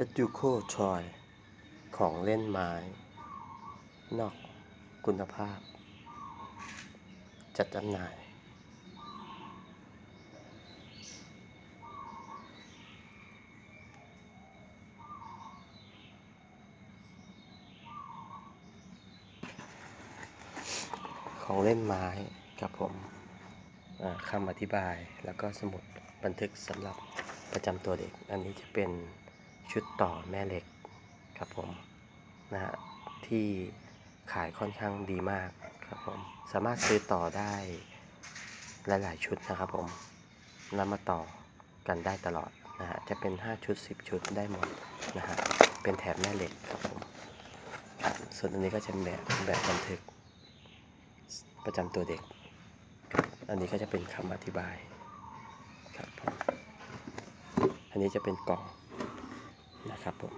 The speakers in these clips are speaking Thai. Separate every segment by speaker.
Speaker 1: และดูโคชอยของเล่นไม้ นอกคุณภาพ จัดจำหน่าย ของเล่นไม้ครับผมคำอธิบายแล้วก็สมุดบันทึกสำหรับประจำตัวเด็ก อันนี้จะเป็น ชุดต่อแม่เหล็กครับผมนะฮะที่ขายค่อนข้างดีมากครับผมสามารถซื้อต่อได้หลายๆชุดนะครับผมนำมาต่อกันได้ตลอดนะฮะจะเป็น 5 ชุด 10 ชุดได้หมดนะฮะเป็นแถบแม่เหล็กครับผมส่วนอันนี้ก็จะเป็นแบบแบบบันทึกประจำตัวเด็ก อันนี้ก็จะเป็นคำอธิบายครับผมอันนี้จะเป็นกล่อง นะครับผม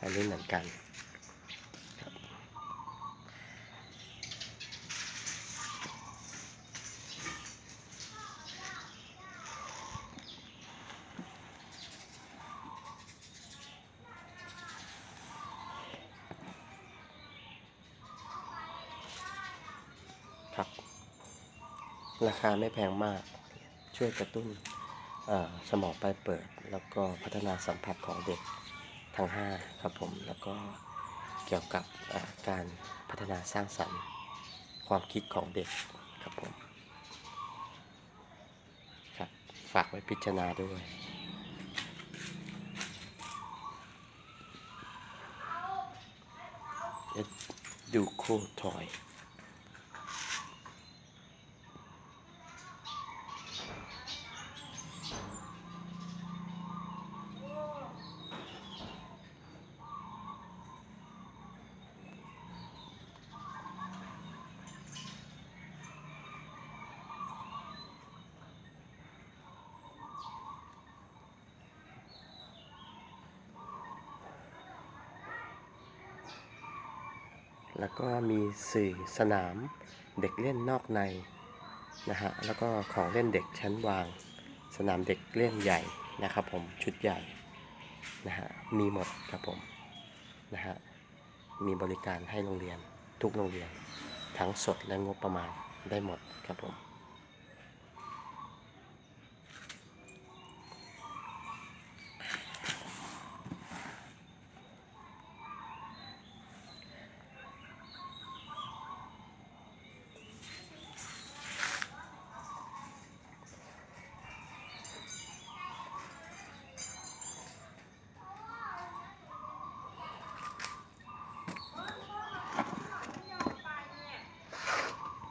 Speaker 1: อันนี้เหมือนกันครับ ราคาไม่แพงมาก ช่วยกระตุ้น สมองปลายเปิด แล้วก็พัฒนาสัมผัสของเด็กทั้ง5ครับผมแล้วก็เกี่ยวกับการพัฒนาสร้างสรรค์ความคิดของเด็กครับผมครับฝากไว้พิจารณาด้วยดดูโคทอย แล้วก็มีสื่อสนามเด็กเล่นนอกในนะฮะแล้วก็ของเล่นเด็กชั้นวาง สนามเด็กเล่นใหญ่นะครับผมชุดใหญ่นะฮะมีหมดครับผมนะฮะมีบริการให้โรงเรียนทุกโรงเรียน ทั้งสดและงบประมาณได้หมดครับผม